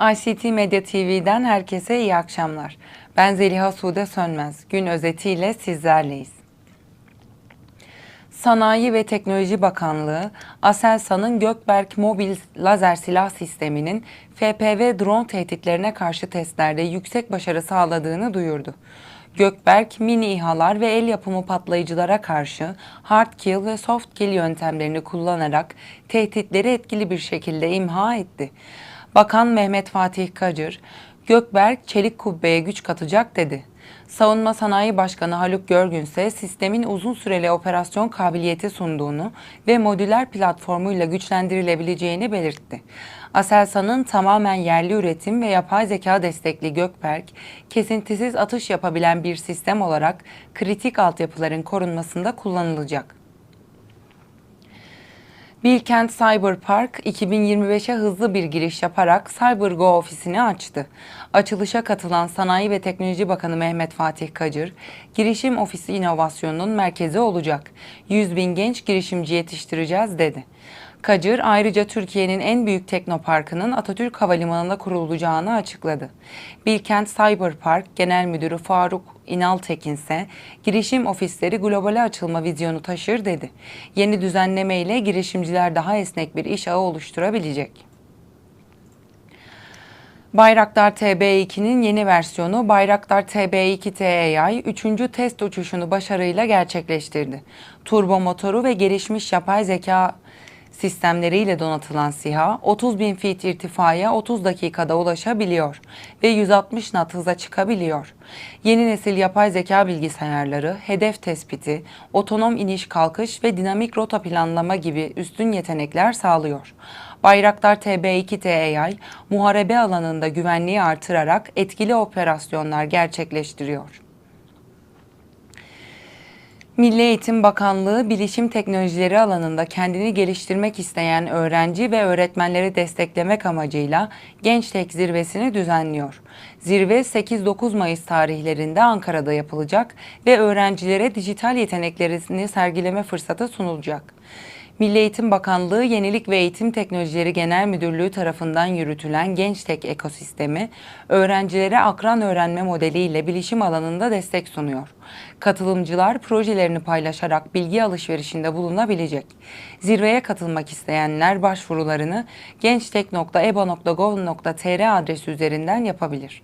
ICT Medya TV'den herkese iyi akşamlar. Ben Zeliha Sude Sönmez. Gün özetiyle sizlerleyiz. Sanayi ve Teknoloji Bakanlığı, Aselsan'ın Gökberk Mobil Lazer Silah Sistemi'nin FPV drone tehditlerine karşı testlerde yüksek başarı sağladığını duyurdu. Gökberk, mini İHA'lar ve el yapımı patlayıcılara karşı hard kill ve soft kill yöntemlerini kullanarak tehditleri etkili bir şekilde imha etti. Bakan Mehmet Fatih Kacır, Gökberk çelik kubbeye güç katacak dedi. Savunma Sanayi Başkanı Haluk Görgün ise sistemin uzun süreli operasyon kabiliyeti sunduğunu ve modüler platformuyla güçlendirilebileceğini belirtti. Aselsan'ın tamamen yerli üretim ve yapay zeka destekli Gökberk, kesintisiz atış yapabilen bir sistem olarak kritik altyapıların korunmasında kullanılacak. Bilkent Cyber Park 2025'e hızlı bir giriş yaparak CyberGo ofisini açtı. Açılışa katılan Sanayi ve Teknoloji Bakanı Mehmet Fatih Kacır, girişim ofisi inovasyonunun merkezi olacak. 100 bin genç girişimci yetiştireceğiz dedi. Kacır ayrıca Türkiye'nin en büyük teknoparkının Atatürk Havalimanı'nda kurulacağını açıkladı. Bilkent Cyber Park Genel Müdürü Faruk İnaltekin ise girişim ofisleri globale açılma vizyonu taşır dedi. Yeni düzenleme ile girişimciler daha esnek bir iş ağı oluşturabilecek. Bayraktar TB2'nin yeni versiyonu Bayraktar TB2 TAI 3. test uçuşunu başarıyla gerçekleştirdi. Turbo motoru ve gelişmiş yapay zeka sistemleriyle donatılan SİHA 30 bin feet irtifaya 30 dakikada ulaşabiliyor ve 160 knot hıza çıkabiliyor. Yeni nesil yapay zeka bilgisayarları, hedef tespiti, otonom iniş kalkış ve dinamik rota planlama gibi üstün yetenekler sağlıyor. Bayraktar TB2 TAI muharebe alanında güvenliği artırarak etkili operasyonlar gerçekleştiriyor. Milli Eğitim Bakanlığı bilişim teknolojileri alanında kendini geliştirmek isteyen öğrenci ve öğretmenleri desteklemek amacıyla Gençtek Zirvesini düzenliyor. Zirve 8-9 Mayıs tarihlerinde Ankara'da yapılacak ve öğrencilere dijital yeteneklerini sergileme fırsatı sunulacak. Milli Eğitim Bakanlığı Yenilik ve Eğitim Teknolojileri Genel Müdürlüğü tarafından yürütülen Gençtek ekosistemi, öğrencilere akran öğrenme modeliyle bilişim alanında destek sunuyor. Katılımcılar projelerini paylaşarak bilgi alışverişinde bulunabilecek. Zirveye katılmak isteyenler başvurularını gençtek.eba.gov.tr adresi üzerinden yapabilir.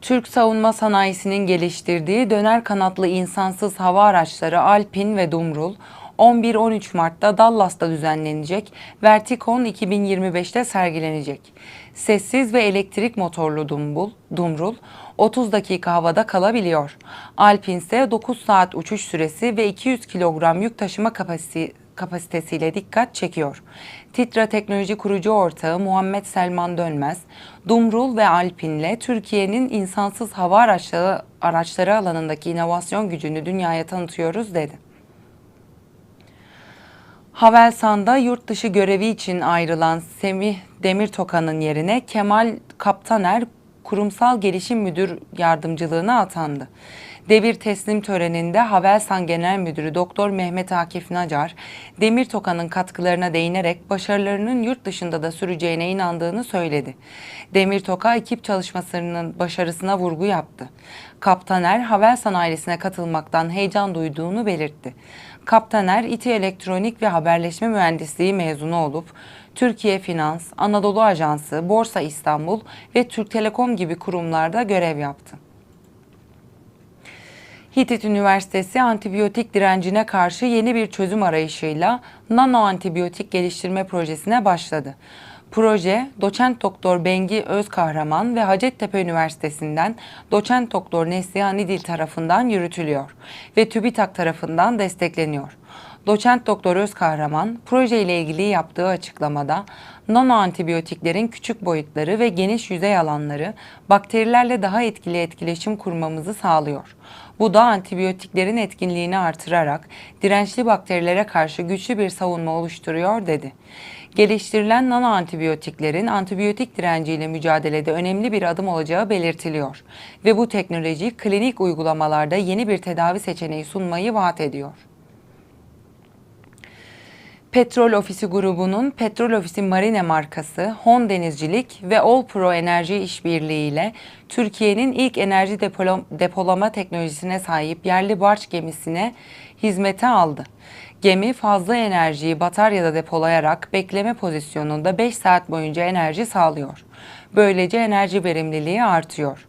Türk savunma sanayisinin geliştirdiği döner kanatlı insansız hava araçları Alpin ve Dumrul 11-13 Mart'ta Dallas'ta düzenlenecek, Vertikon 2025'te sergilenecek. Sessiz ve elektrik motorlu Dumbul, Dumrul 30 dakika havada kalabiliyor. Alpin ise 9 saat uçuş süresi ve 200 kilogram yük taşıma kapasitesi kapasitesiyle dikkat çekiyor. Titra Teknoloji kurucu ortağı Muhammed Selman Dönmez, Dumrul ve Alpin'le Türkiye'nin insansız hava araçları, araçları alanındaki inovasyon gücünü dünyaya tanıtıyoruz dedi. Havelsan'da yurt dışı görevi için ayrılan Semih Demirtokan'ın yerine Kemal Kaptaner Kurumsal Gelişim Müdür Yardımcılığına atandı. Devir teslim töreninde Havelsan Genel Müdürü Doktor Mehmet Akif Nacar, Demir Toka'nın katkılarına değinerek başarılarının yurt dışında da süreceğine inandığını söyledi. Demir Toka ekip çalışmasının başarısına vurgu yaptı. Kaptaner, Havelsan ailesine katılmaktan heyecan duyduğunu belirtti. Kaptaner, İTİ Elektronik ve Haberleşme Mühendisliği mezunu olup Türkiye Finans, Anadolu Ajansı, Borsa İstanbul ve Türk Telekom gibi kurumlarda görev yaptı. Hitit Üniversitesi antibiyotik direncine karşı yeni bir çözüm arayışıyla nano antibiyotik geliştirme projesine başladı. Proje, doçent doktor Bengi Özkahraman ve Hacettepe Üniversitesi'nden doçent doktor Neslihan İdil tarafından yürütülüyor ve TÜBİTAK tarafından destekleniyor. Doçent Doktor Özkahraman proje ile ilgili yaptığı açıklamada nano antibiyotiklerin küçük boyutları ve geniş yüzey alanları bakterilerle daha etkili etkileşim kurmamızı sağlıyor. Bu da antibiyotiklerin etkinliğini artırarak dirençli bakterilere karşı güçlü bir savunma oluşturuyor dedi. Geliştirilen nano antibiyotiklerin antibiyotik direnciyle mücadelede önemli bir adım olacağı belirtiliyor ve bu teknoloji klinik uygulamalarda yeni bir tedavi seçeneği sunmayı vaat ediyor. Petrol Ofisi grubunun Petrol Ofisi Marine markası, Hon Denizcilik ve All Enerji İşbirliği ile Türkiye'nin ilk enerji depolama teknolojisine sahip yerli barç gemisine hizmete aldı. Gemi fazla enerjiyi bataryada depolayarak bekleme pozisyonunda 5 saat boyunca enerji sağlıyor. Böylece enerji verimliliği artıyor.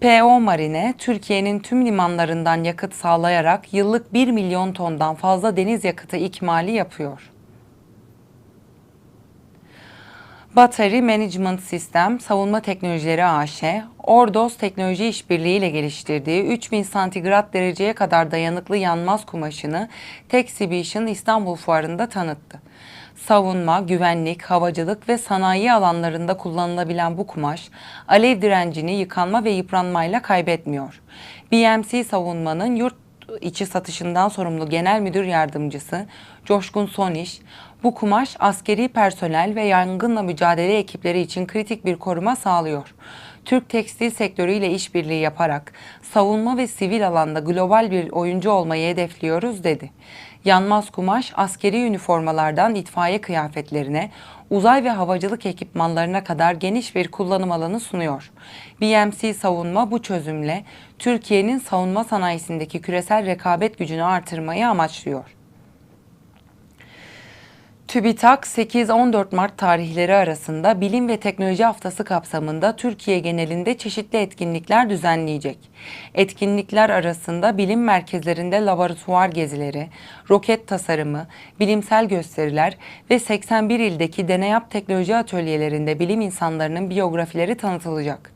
PO Marine, Türkiye'nin tüm limanlarından yakıt sağlayarak yıllık 1 milyon tondan fazla deniz yakıtı ikmali yapıyor. Battery Management System Savunma Teknolojileri AŞ, Ordos Teknoloji İşbirliği ile geliştirdiği 3000 santigrat dereceye kadar dayanıklı yanmaz kumaşını Texibition İstanbul Fuarı'nda tanıttı. Savunma, güvenlik, havacılık ve sanayi alanlarında kullanılabilen bu kumaş, alev direncini yıkanma ve yıpranmayla kaybetmiyor. BMC Savunma'nın yurt içi satışından sorumlu genel müdür yardımcısı Coşkun Soniş, bu kumaş askeri personel ve yangınla mücadele ekipleri için kritik bir koruma sağlıyor. Türk tekstil sektörüyle işbirliği yaparak savunma ve sivil alanda global bir oyuncu olmayı hedefliyoruz dedi. Yanmaz kumaş askeri üniformalardan itfaiye kıyafetlerine, uzay ve havacılık ekipmanlarına kadar geniş bir kullanım alanı sunuyor. BMC Savunma bu çözümle Türkiye'nin savunma sanayisindeki küresel rekabet gücünü artırmayı amaçlıyor. TÜBİTAK 8-14 Mart tarihleri arasında Bilim ve Teknoloji Haftası kapsamında Türkiye genelinde çeşitli etkinlikler düzenleyecek. Etkinlikler arasında bilim merkezlerinde laboratuvar gezileri, roket tasarımı, bilimsel gösteriler ve 81 ildeki deneyap teknoloji atölyelerinde bilim insanlarının biyografileri tanıtılacak.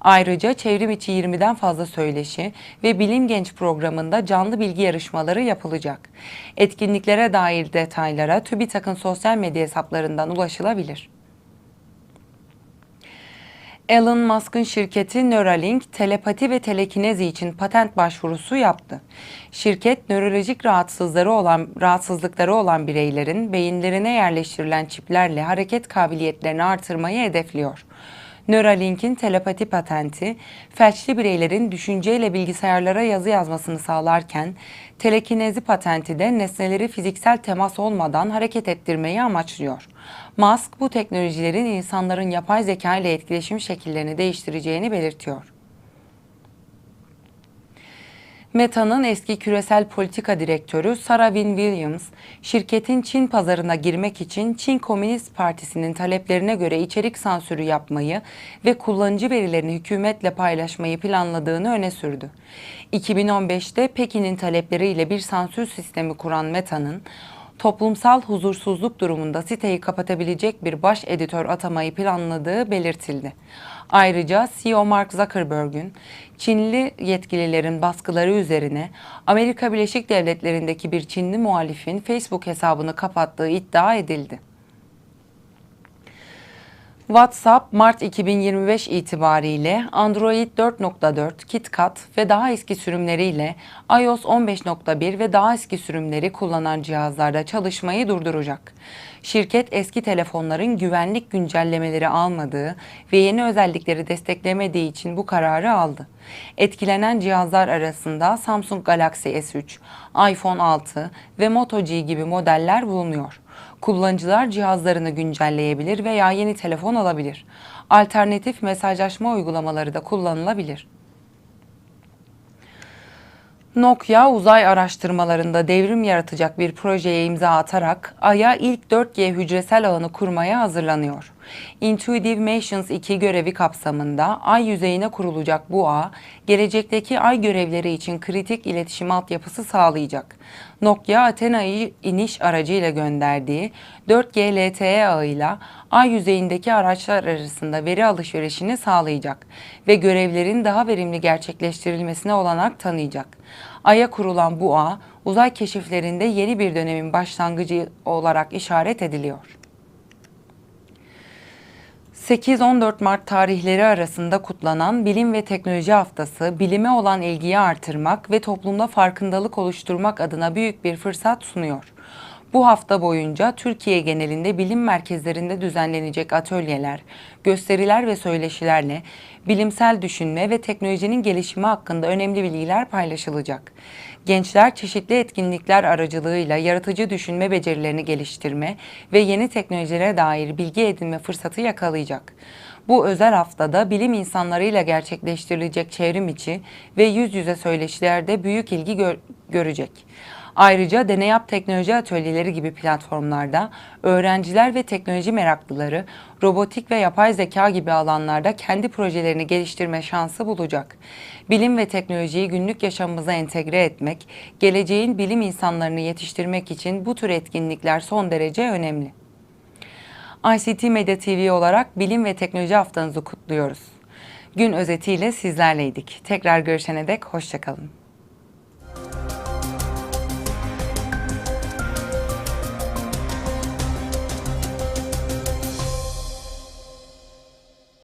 Ayrıca çevrim içi 20'den fazla söyleşi ve Bilim Genç programında canlı bilgi yarışmaları yapılacak. Etkinliklere dair detaylara TÜBİTAK'ın sosyal medya hesaplarından ulaşılabilir. Elon Musk'ın şirketi Neuralink telepati ve telekinezi için patent başvurusu yaptı. Şirket nörolojik rahatsızları olan rahatsızlıkları olan bireylerin beyinlerine yerleştirilen çiplerle hareket kabiliyetlerini artırmayı hedefliyor. Neuralink'in telepati patenti, felçli bireylerin düşünceyle bilgisayarlara yazı yazmasını sağlarken, telekinezi patenti de nesneleri fiziksel temas olmadan hareket ettirmeyi amaçlıyor. Musk bu teknolojilerin insanların yapay zeka ile etkileşim şekillerini değiştireceğini belirtiyor. Meta'nın eski küresel politika direktörü Sarah Wynne Williams, şirketin Çin pazarına girmek için Çin Komünist Partisi'nin taleplerine göre içerik sansürü yapmayı ve kullanıcı verilerini hükümetle paylaşmayı planladığını öne sürdü. 2015'te Pekin'in talepleriyle bir sansür sistemi kuran Meta'nın toplumsal huzursuzluk durumunda siteyi kapatabilecek bir baş editör atamayı planladığı belirtildi. Ayrıca CEO Mark Zuckerberg'ün Çinli yetkililerin baskıları üzerine Amerika Birleşik Devletleri'ndeki bir Çinli muhalifin Facebook hesabını kapattığı iddia edildi. WhatsApp Mart 2025 itibariyle Android 4.4, KitKat ve daha eski sürümleriyle iOS 15.1 ve daha eski sürümleri kullanan cihazlarda çalışmayı durduracak. Şirket eski telefonların güvenlik güncellemeleri almadığı ve yeni özellikleri desteklemediği için bu kararı aldı. Etkilenen cihazlar arasında Samsung Galaxy S3, iPhone 6 ve Moto G gibi modeller bulunuyor. Kullanıcılar cihazlarını güncelleyebilir veya yeni telefon alabilir. Alternatif mesajlaşma uygulamaları da kullanılabilir. Nokia uzay araştırmalarında devrim yaratacak bir projeye imza atarak Ay'a ilk 4G hücresel ağını kurmaya hazırlanıyor. Intuitive Missions 2 görevi kapsamında Ay yüzeyine kurulacak bu ağ, gelecekteki Ay görevleri için kritik iletişim altyapısı sağlayacak. Nokia Athena'yı iniş aracıyla gönderdiği 4G LTE ağıyla Ay yüzeyindeki araçlar arasında veri alışverişini sağlayacak ve görevlerin daha verimli gerçekleştirilmesine olanak tanıyacak. Ay'a kurulan bu ağ, uzay keşiflerinde yeni bir dönemin başlangıcı olarak işaret ediliyor. 8-14 Mart tarihleri arasında kutlanan Bilim ve Teknoloji Haftası, bilime olan ilgiyi artırmak ve toplumda farkındalık oluşturmak adına büyük bir fırsat sunuyor. Bu hafta boyunca Türkiye genelinde bilim merkezlerinde düzenlenecek atölyeler, gösteriler ve söyleşilerle bilimsel düşünme ve teknolojinin gelişimi hakkında önemli bilgiler paylaşılacak. Gençler çeşitli etkinlikler aracılığıyla yaratıcı düşünme becerilerini geliştirme ve yeni teknolojilere dair bilgi edinme fırsatı yakalayacak. Bu özel haftada bilim insanlarıyla gerçekleştirilecek çevrim içi ve yüz yüze söyleşilerde büyük ilgi gör- görecek. Ayrıca Deneyap Teknoloji Atölyeleri gibi platformlarda öğrenciler ve teknoloji meraklıları robotik ve yapay zeka gibi alanlarda kendi projelerini geliştirme şansı bulacak. Bilim ve teknolojiyi günlük yaşamımıza entegre etmek, geleceğin bilim insanlarını yetiştirmek için bu tür etkinlikler son derece önemli. ICT Medya TV olarak bilim ve teknoloji haftanızı kutluyoruz. Gün özetiyle sizlerleydik. Tekrar görüşene dek hoşçakalın.